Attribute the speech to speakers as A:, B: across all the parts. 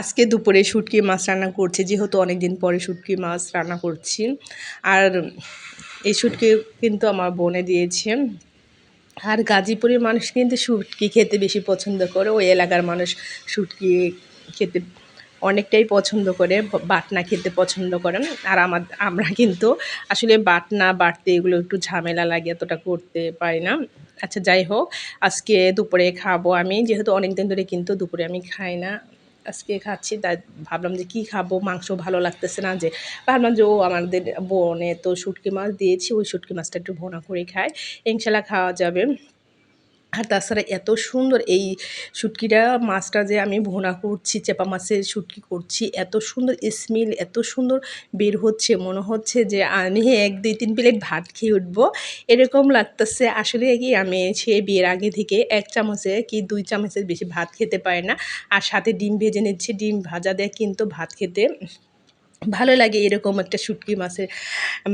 A: আজকে দুপুরে শুটকি মাছ রান্না করছি, যেহেতু অনেক দিন পরে শুটকি মাছ রান্না করছি। আর এই শুটকি কিন্তু আমার বনে দিয়েছে। আর গাজীপুরের মানুষ কিন্তু শুটকি খেতে বেশি পছন্দ করে, ওই এলাকার মানুষ শুটকি খেতে অনেকটাই পছন্দ করে, বাটনা খেতে পছন্দ করেন। আর আমার, আমরা কিন্তু আসলে বাটনা বাটতে এগুলো একটু ঝামেলা লাগে, এতটা করতে পারি না। আচ্ছা যাই হোক, আজকে দুপুরে খাব আমি, যেহেতু অনেক দিন ধরে কিন্তু দুপুরে আমি খাই না। আজকে খাচ্ছি, তাই ভাবলাম যে কি খাব? মাংস ভালো লাগতেছে না যে, ভাবলাম যে ও আমাদের বোনে তো শুটকি মাছ দিয়েছি, ওই শুটকি মাছটা একটু ভোনা করে খায়। ইনশাল্লাহ খাওয়া যাবে। আর তাছাড়া এত সুন্দর এই শুটকিটা মাছটা যে আমি ভোনা করছি, চেপা মাছের শুটকি করছি, এত সুন্দর স্মেল এত সুন্দর বের হচ্ছে, মনে হচ্ছে যে আমি এক, দুই, তিন প্লেট ভাত খেয়ে উঠবো, এরকম লাগতেছে। আসলে কি আমি সে বিয়ের আগে থেকে এক চামচে কি দুই চামচের বেশি ভাত খেতে পারি না। আর সাথে ডিম ভেজে নিচ্ছি, ডিম ভাজা দেয় কিন্তু ভাত খেতে ভালো লাগে এরকম একটা শুটকি মাছের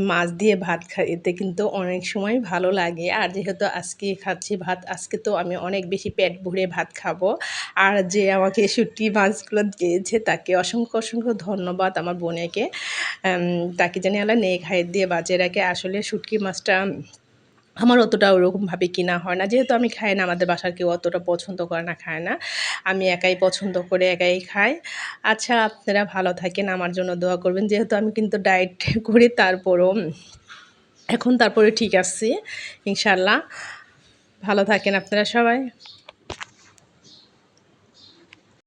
A: মাছ দিয়ে ভাত খাইতে কিন্তু অনেক সময় ভালো লাগে। আর যেহেতু আজকে খাচ্ছি ভাত, আজকে তো আমি অনেক বেশি পেট ভরে ভাত খাব। আর যে আমাকে শুটকি মাছগুলো দিয়েছে, তাকে অসংখ্য অসংখ্য ধন্যবাদ আমার বোনেকে। তাকে জানি আল্লাহ নেই খাই দিয়ে বাজে রাখে। আসলে শুটকি মাছটা আমার অতটা ওরকমভাবে কিনা হয় না। যেহেতু আমি খাই না, আমাদের বাসার কেউ অতটা পছন্দ করে না, খায় না। আমি একাই পছন্দ করে একাই খাই। আচ্ছা আপনারা ভালো থাকেন, আমার জন্য দোয়া করবেন। যেহেতু আমি কিন্তু ডায়েট করি, তারপরও এখন তারপরে ঠিক আছি ইনশাল্লাহ ভালো থাকেন আপনারা সবাই।